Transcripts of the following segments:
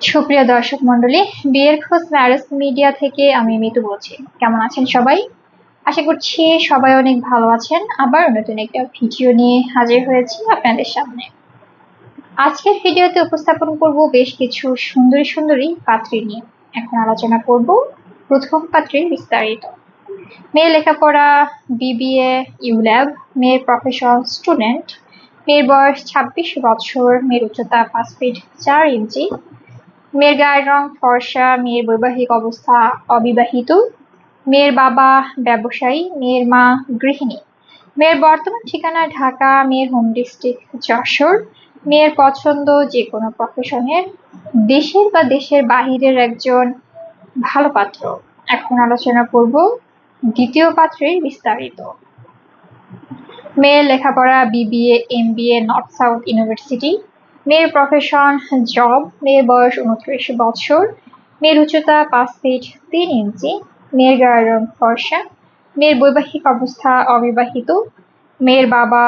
সুপ্রিয় দর্শক মন্ডলী বিয়ের খোঁজ ম্যারেজ মিডিয়া থেকে আমি মিতু বলছি। কেমন আছেন সবাই? আশা করছি সবাই অনেক ভালো আছেন। আবার নতুন একটা ভিডিও নিয়ে হাজির হয়েছি আপনাদের সামনে। আজকের ভিডিওতে উপস্থাপন করব বেশ কিছু সুন্দরী সুন্দরী পাত্রী নিয়ে। এখন আলোচনা করব প্রথম পাত্রীর বিস্তারিত। মেয়ে লেখাপড়া, বিবিএ, ইউল্যাব, মেয়ের প্রফেশন স্টুডেন্ট মেয়ের বয়স ছাব্বিশ বছর, মেয়ের উচ্চতা পাঁচ ফিট চার ইঞ্চি মেয়ের গায়ের রং ফর্সা, মেয়ের বৈবাহিক অবস্থা অবিবাহিত, মেয়ের বাবা ব্যবসায়ী, মেয়ের মা গৃহিণী, মেয়ের বর্তমান ঠিকানা ঢাকা, মেয়ের হোম ডিস্ট্রিক্ট যশোর, মেয়ের পছন্দ যে কোনো প্রফেশনের দেশের বা দেশের বাহিরের একজন ভালো পাত্র। এখন আলোচনা করব দ্বিতীয় পাত্রের বিস্তারিত। মেয়ের লেখাপড়া BBA MBA North South University মেয়ের প্রফেশন জব মেয়ের বয়স উনত্রিশ বছর, মেয়ের উচ্চতা পাঁচ ফিট তিন ইঞ্চি, মেয়ের গায়ের রং ফর্সা, মেয়ের বৈবাহিক অবস্থা অবিবাহিত, মেয়ের বাবা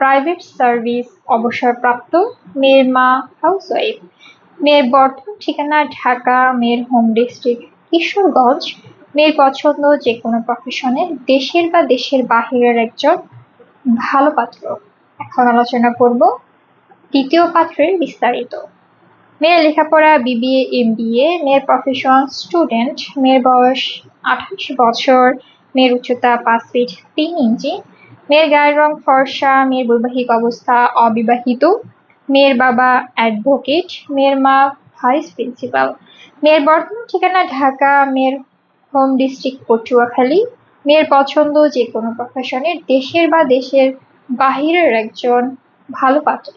প্রাইভেট সার্ভিস অবসরপ্রাপ্ত, মেয়ের মা হাউসওয়াইফ মেয়ের বর্তমান ঠিকানা ঢাকা, মেয়ের হোম ডিস্ট্রিক্ট কিশোরগঞ্জ, মেয়ের পছন্দ যে কোনো প্রফেশনে দেশের বা দেশের বাহিরের একজন ভালো পাত্র। এখন আলোচনা করব তৃতীয় পাত্রের বিস্তারিত। মেয়ের লেখাপড়া বিবিএ এম বিএ মেয়ের প্রফেশন স্টুডেন্ট মেয়ের বয়স আঠাশ বছর, মেয়ের উচ্চতা পাঁচ ফিট তিন ইঞ্চি, মেয়ের গায়ের রং ফর্সা, মেয়ের বৈবাহিক অবস্থা অবিবাহিত, মেয়ের বাবা অ্যাডভোকেট মেয়ের মা ভাইস প্রিন্সিপাল মেয়ের বর্তমান ঠিকানা ঢাকা, মেয়ের হোম ডিস্ট্রিক্ট পটুয়াখালী, মেয়ের পছন্দ যে কোনো প্রফেশনের দেশের বা দেশের বাহিরের একজন ভালো পাত্র।